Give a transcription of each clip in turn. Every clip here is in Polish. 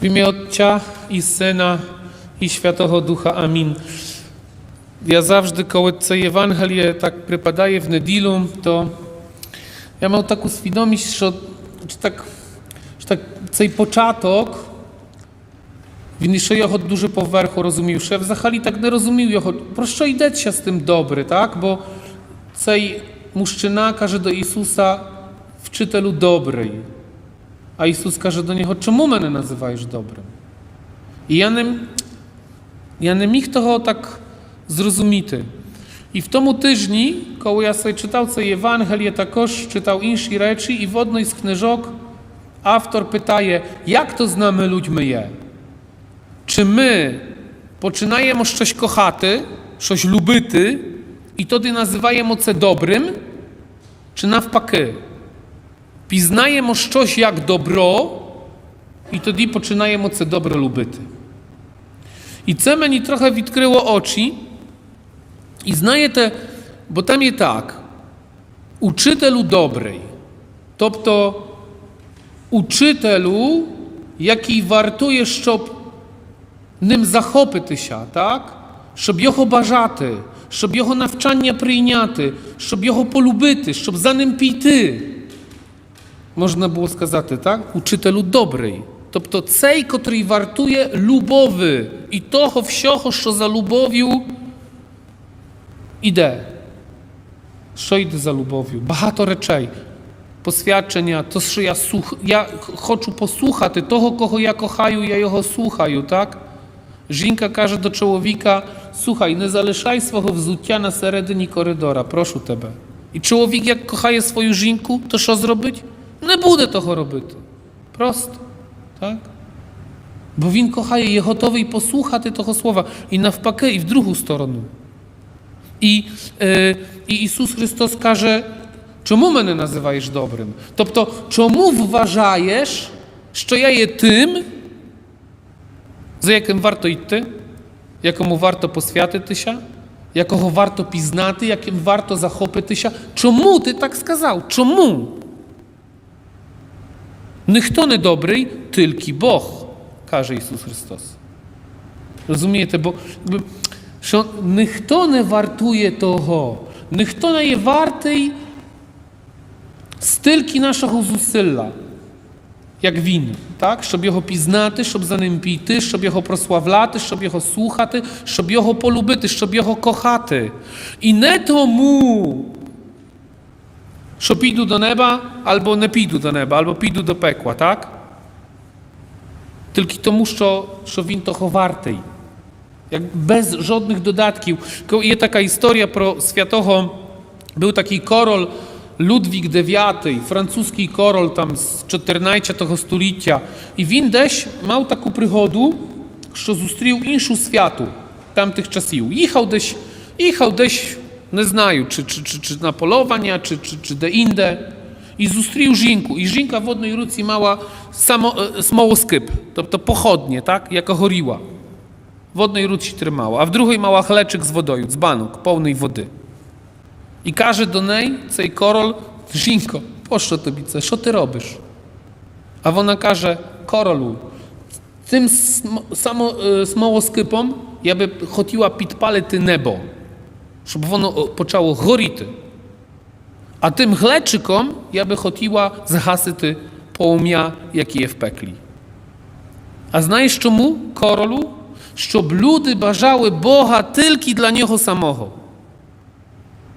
W imię Ojca i Syna i Świętego Ducha. Amin. Ja zawsze, koło cej Ewangelię tak przypadaje w nedilu, to ja mam taką świadomość, że, że tak, że tak cej początek Winiszy od duży powerchu rozumił, że w Zachali tak nie rozumił jochot. Proszę ideć się z tym dobry, tak? Bo cej mężczyzna każe do Jezusa w czytelu dobrej. A Jezus każe do niego, czemu mnie nazywasz dobrym? I ja nie, ja nie mógł tego tak zrozumieć. I w tym tygodniu, kiedy ja sobie czytał tę Ewangelię, także czytał inne rzeczy i w jednej z knyżok autor pytaje, jak to znamy ludźmi je? Czy my poczynajemy coś kochaty, coś lubyty i wtedy nazywajemy co dobrym, czy nawpaki? Piznaje mu szczoś jak dobro i to di poczynaje mu co dobre lubyty. I co mnie trochę witkryło oczy i znaje te, bo tam je tak, uczytelu dobrej, to to uczytelu, jaki jest, żeby nim zachopy ty się, tak? Żeb jocho bażaty, żeby jocho nawczania przyjniaty, żeby jocho polubyty, żeby za nim pity. ty. Можна було сказати, так? Учителю добрий. Тобто цей, котрий вартує любови і того всього, що за любов'ю іде. Що йде за любов'ю? Багато речей. Посвячення, то що я сух... я хочу послухати того, кого я кохаю, я його слухаю, так? Жінка каже до чоловіка: слухай, не залишай свого взуття на середині коридора, прошу тебе. І чоловік, як кохає свою жінку, то що зробить? Не буде того робити. Просто. Так? Бо він кохає, є готовий послухати того слова і навпаки, і в другу сторону. І, е, І Ісус Христос каже, чому мене називаєш добрим? Тобто, чому вважаєш, що я є тим, за яким варто йти, якому варто посвятитися, якого варто пізнати, яким варто захопитися? Чому ти так сказав? Чому? Ніхто не добрий, тільки Бог, каже Ісус Христос. Розумієте, бо що ніхто не вартує того, ніхто не є вартий стільки нашого зусилля, як Він, так? щоб його пізнати, щоб за ним піти, щоб його прославляти, щоб його слухати, щоб його полюбити, щоб його кохати. І не тому. Szopidu do nieba, albo nepidu do nieba, albo pidu do pekła, tak? Tylko to muszczo szowinto chowartej. Jak bez żadnych dodatków. Jest taka historia pro światochą. Był taki korol Ludwik IX, francuski korol tam z XIV stulecia. I windeś miał taką przygodę, że zustrił inszu światu tamtych czasów. Jechał deś, jechał deś не znają, czy czy чи, czy на половання, czy чи, чи де інде. І зустрів жінку. І жінка в одній руці мала само, смолоскип, to походні, так, яка горіла. W wodnej ruci e, tak? trzymała, a w drugiej mała chleczyk z wodoju, dzbanuk, pełnej wody. I każe do niej, tej korol, żinko, poszło tobie, co ty robisz? A ona każe, korolu, tym sm samo, e, smołoskypom ja by chodziła pitpale ty nebo żeby ono e, poczęło gority. A tym chleczykom ja by chotiła z hasyty połomia, jaki je wpekli. A znajesz czemu, korolu? że ludy bażały Boha tylko dla niego samego.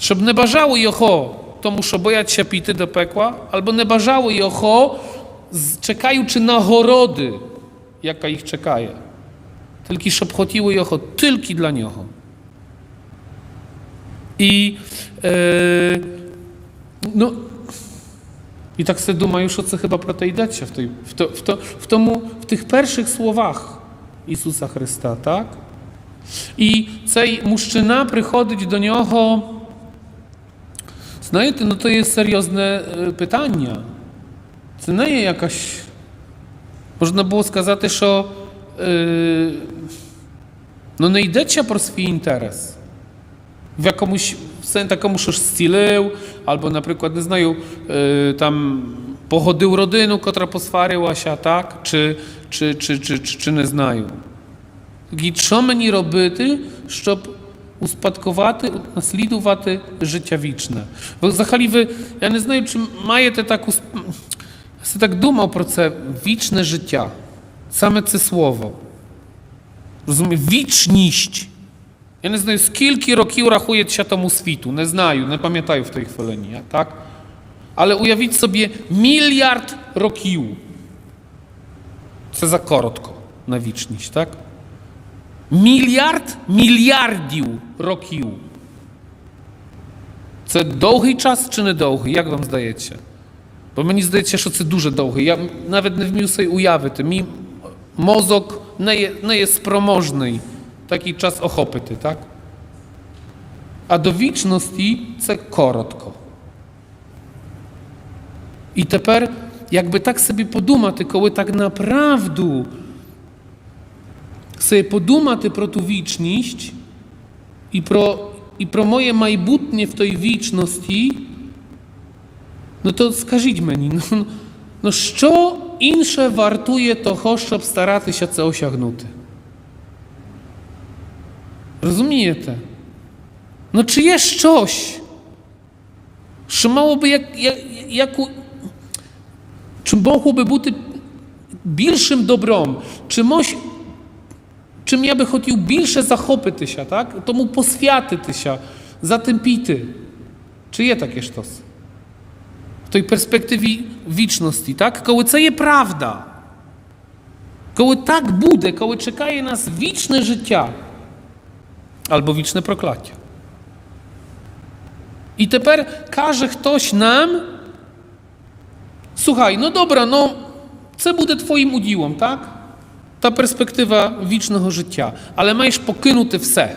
Żeby nie bażały Jocho, to muszę bojać się pity dopekła, albo nie bażały Jocho, czekają czy na chorody, jaka ich czekaje. Tylko żeby chotiły Jocho tylko dla niego. І е, ну, і так все думаю, що це хіба про те йдеться в той, в, то, в, то, в, тому, в тих перших словах Ісуса Христа, так? І цей мужчина приходить до нього. Знаєте, ну то є серйозне питання. Це не є якась. Можна було сказати, що е, ну не йдеться про свій інтерес. w jakąś sen taką już stylił, albo na przykład nie znają y, tam pochody urodynu, która posfaryła się, tak, czy, czy, czy, czy, czy, czy nie znają. I co mnie robić, żeby uspadkowaty, naslidowaty życia wieczne. Bo zachali wy, ja nie znam, czy maje te tak, se tak dumał o proces wieczne życia. Same te słowo. Rozumiem? Wieczniść. Ja nie znaju, skilki roki urachuje się temu Nie znają, nie pamiętają w tej chwili, tak? Ale ujawić sobie miliard rokiu. Co za krótko na wieczność, tak? Miliard miliardiu rokiu. Co długi czas czy nie długi? Jak wam zdajecie? Bo mnie zdaje się, że to duże długi. Ja nawet nie wmił sobie ujawy. Mi mozog nie jest promożny taki czas ochopyty, tak? A do wieczności to krótko. I teraz, jakby tak sobie podumać, koły tak naprawdę sobie ty pro tu wieczność i pro, i pro moje majbutnie w tej wieczności, no to skażidźmy mi, no, no, no, co inne wartuje to, żeby staraty się o to Rozumiecie? No czy jest coś, czy małoby jak, jak, jak, czy mogłoby bilszym dobrom, czym ja by chodził bilsze zachopy tysia, tak? To mu poswiaty tysia, za tym pity. Czy je takie sztos? W tej perspektywie wieczności, tak? Koły co prawda? Koły tak budę, koły czekaje nas wieczne życia albo wiczne proklacie. I teper każe ktoś nam, słuchaj, no dobra, no, co będę twoim udziłom, tak? Ta perspektywa wicznego życia, ale masz pokynuty wse.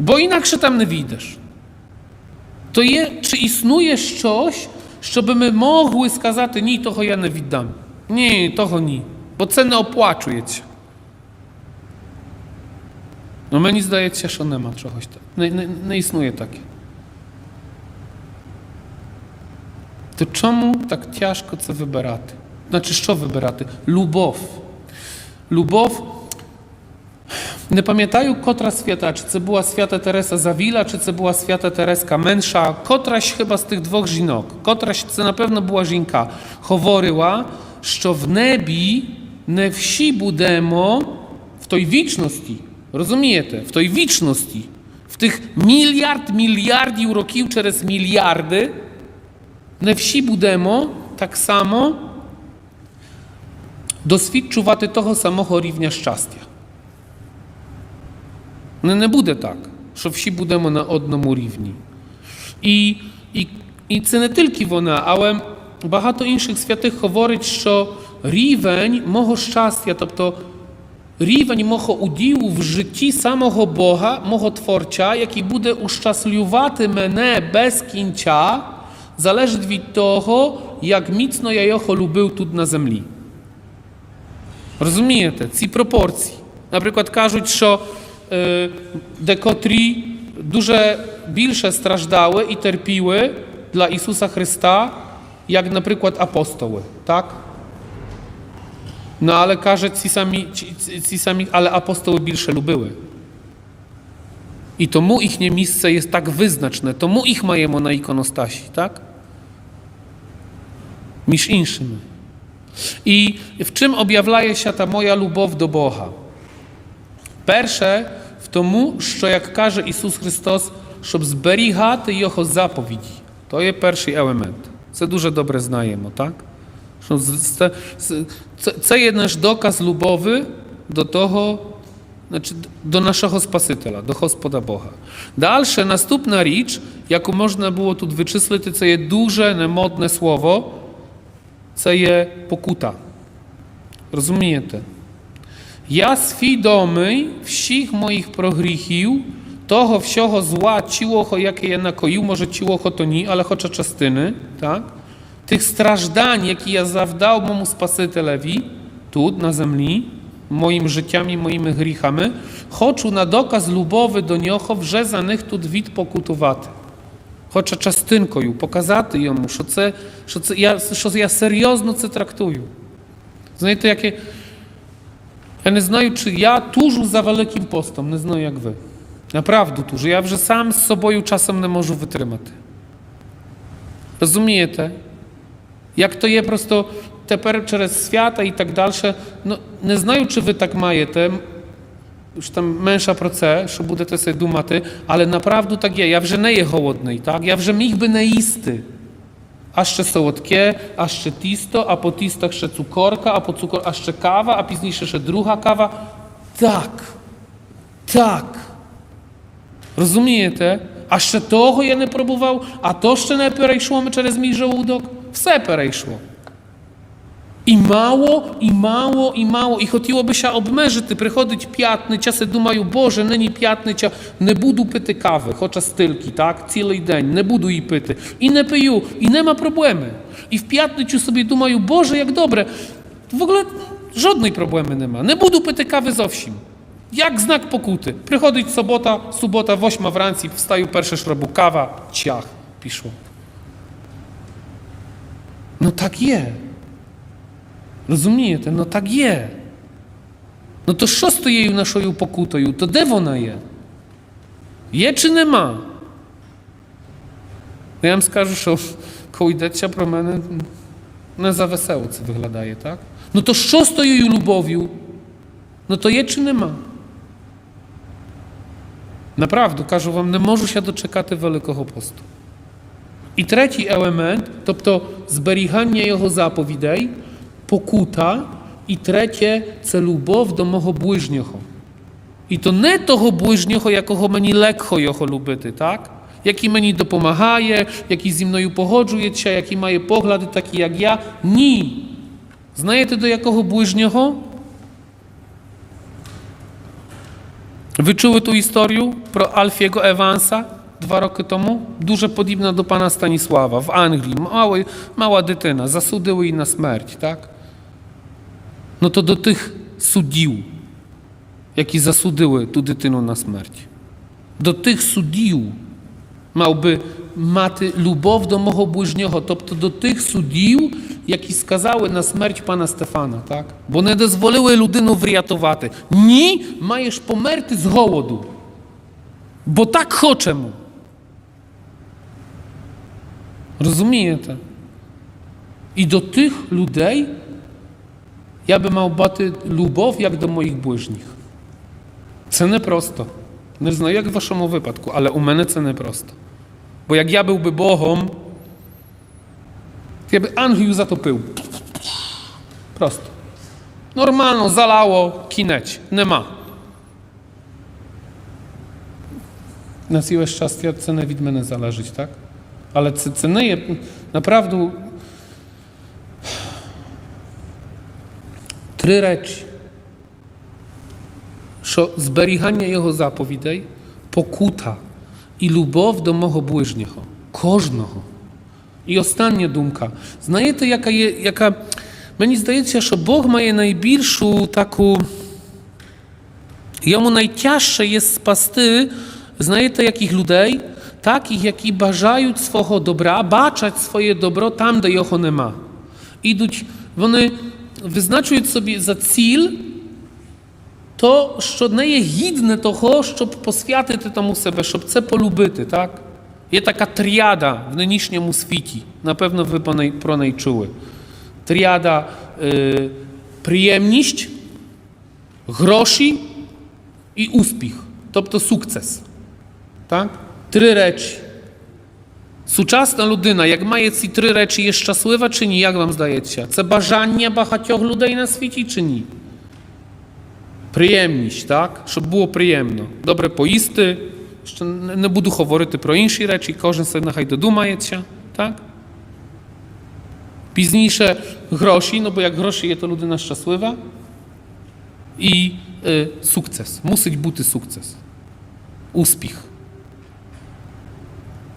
Bo inaczej tam nie widzisz. To je, czy istnieje coś, żeby my mogły skazać, nie, to ja nie widam. Nie, to nie, bo cenę opłacujecie. No mnie zdaje się, że nie ma czegoś takiego. Nie, takie. To czemu tak ciężko co wybierać? Znaczy, co wybierać? Lubow. Lubow. Nie pamiętają kotra świata, czy to była świata Teresa Zawila, czy to była świata Tereska Męsza. Kotraś chyba z tych dwóch żinok. Kotraś, co na pewno była żinka. Choworyła, że w niebi, nie wsi budemo, w tej wieczności, Rozumiecie? W tej wieczności, w tych miliard, miliardi urokił przez miliardy, na wsi budemo tak samo doświadczywaty tego samego równia szczęścia. No nie będzie tak, że wsi budemo na jednym równi. I, i, i to nie tylko ona, ale bardzo innych świętych mówi, że równie mojego szczęścia, to Рівень мого уділу в житті самого Бога, мого Творця, який буде ущаслювати мене без кінця, залежить від того, як міцно я його любив тут на землі. Розумієте, ці пропорції. Наприклад, кажуть, що е, декотрі дуже більше страждали і терпіли для Ісуса Христа, як, наприклад, апостоли. Так? No ale każe cisami, cisami ale apostoły Bilszelu były. I to mu ich nie miejsce jest tak wyznaczne, to mu ich majemo na ikonostasi, tak? Niż inszym. I w czym objawlaje się ta moja lubow do Boha? Persze w to mu, że jak każe Jezus Chrystus, щоб i ocho zapowiedzi. To jest pierwszy element. Co duże dobre знаємо, tak? Це є наш доказ любови до того, Значить, до нашого Спасителя, до Господа Бога. Дальше наступна річ, яку можна було тут вичислити, це є дуже немодне слово, це є покута. Розумієте? Я свідомий всіх моїх прогріхів, того всього зла, чілого, яке я накоїв, може, чілого то ні, але хоча частини, так? тих страждань, які я завдав мому Спасителеві тут, на землі, moim życiem i moimi grichami, хочу на доказ любови до нього вже за них тут відпокутувати. Хоча частинкою показати йому, що це, що це я, що я серйозно це трактую. Знаєте, яке. Я не знаю, чи я тужу за великим постом, не знаю, як ви. Направду тужу. Я вже сам з собою часом не можу витримати. Розумієте? jak to je prosto teper przez świata i tak dalsze, no nie znają, czy wy tak majete, już tam męża proce, że budę te sobie dumaty, ale naprawdę tak je, ja wrze nie je chłodnej, tak, ja wrze mich by neisty. A jeszcze sołodkie, tisto, a po tistach jeszcze cukorka, a po cukor, a jeszcze kawa, a później jeszcze druga kawa. Tak. Tak. Rozumiecie? A jeszcze toho je nie próbował, a to jeszcze najpierw szło mi przez mój żołudok все перейшло. І мало, і мало, і мало. І хотілося обмежити. Приходить п'ятниця, си думаю, Боже, нині п'ятниця, не буду пити кави, хоча стильки, так, цілий день, не буду її пити. І не пию, і нема проблеми. І в п'ятницю собі думаю, Боже, як добре. В ogóle żadnej problemy nie ma. Nie budu pity kawy zowsim. Jak znak pokuty. Przychodzić sobota, sobota, 8 w rancji, wstaju pierwsze szrobu, kawa, ciach, piszło. Ну так є. Розумієте? Ну так є. Ну то що з тією нашою покутою? То де вона є? Є чи нема? Я вам скажу, що коли йдеться про мене, не за весело це виглядає, так? Ну то що з тією любов'ю? Ну то є чи нема? Направду кажу вам, не можу ще дочекати Великого посту. І третій елемент, тобто зберігання його заповідей, покута, і третє це любов до мого ближнього. І то не того ближнього, якого мені легко його любити, так? Який мені допомагає, який зі мною погоджується, який має погляди, такі як я. Ні. Знаєте, до якого ближнього? Ви чули ту історію про Альфієго Еванса? Dwa roky temu, дуже podobna do pana Stanisława w Anglii, mały, mała dytyna, zasudzyły jej na śmierć, tak? No to do tych суддів, які засудили ту дитину на смерть, до тих суддів мав би мати любов до мого ближнього, тобто до тих суддів, які сказали на смерть пана Стефана, так? бо не дозволили людину врятувати. Ні, маєш померти з голоду. Бо так хочемо. to. I do tych ludzi ja bym miał baty lubow jak do moich bliźnich. Cenę prosto. Nie znam jak w waszym wypadku, ale u mnie cenę prosto. Bo jak ja byłby Bogom, to ja za to pył. Prosto. Normalno, zalało, kineć. Nie ma. Na siłę szczęścia cenę widmy zależyć, tak? Але це це не є направду три речі, що зберігання його заповідей, покута і любов до мого ближнього, кожного. І остання думка. Знаєте, яка є, яка. Мені здається, що Бог має найбільшу таку. Йому найтяжче є спасти, знаєте, яких людей. Таких, які бажають свого добра, бачать своє добро там, де його нема. Ідуть, Вони визначують собі за ціль то, що не є гідне того, щоб посвятити тому себе, щоб це полюбити. так? Є така тріада в нинішньому світі. Напевно, ви про неї чули. Тріада е, приємність, гроші і успіх, тобто сукцес. Так? три речі. Сучасна людина, як має ці три речі, є щаслива чи ні, як вам здається? Це бажання багатьох людей на світі чи ні? Приємність, так? Щоб було приємно. Добре поїсти. Ще не буду говорити про інші речі, кожен собі нехай додумається, так? Пізніше гроші, no bo jak гроші є, то людина щаслива. І e, sukces. Мусить бути сукцес. Успіх.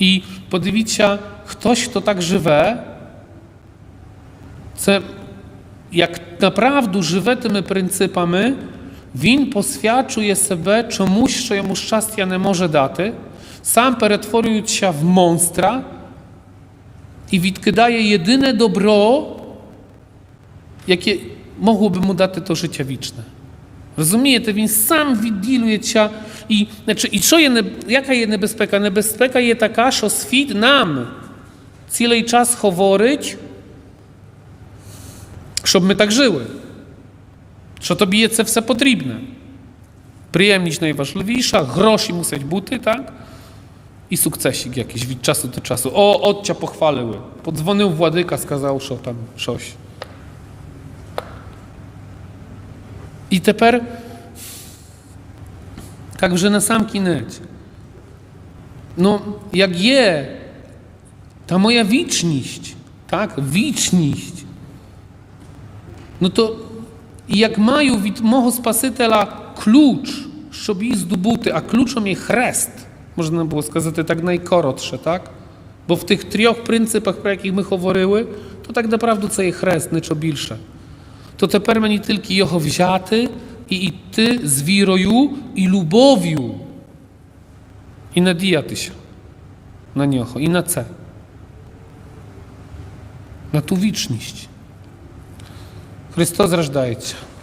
I podziwicie, ktoś to tak żywe, co jak naprawdę żywe tymi pryncypami, win poswiaczuje sobie czemuś, co jemu szczęścia nie może daty, sam peretworuje się w monstra i witkę daje jedyne dobro, jakie mogłoby mu dać to życie wieczne. Rozumiecie, więc sam widiluje cię i, znaczy, i co je ne, jaka jest niebezpieka? Niebezpieka jest taka, że świat nam cały czas choworyć, żebyśmy tak żyły. Że to jest wszystko potrzebne. Przyjemność najważniejsza, grosi muszą być, tak? I sukcesik jakiś od czasu do czasu. O, od odcia pochwaliły. Podzwonił władyka, skazał, że tam coś. І тепер, як вже на сам кінець, ну, як є та моя вічність, так, вічність, ну то як маю від мого Спасителя ключ, щоб її здобути, а ключом є хрест, можна було сказати так найкоротше, так? Бо в тих трьох принципах, про яких ми говорили, то так направду це є хрест, нічого більше то тепер мені тільки його взяти і йти з вірою і любов'ю і надіятися на нього, і на це, на ту вічність. Христос рождається.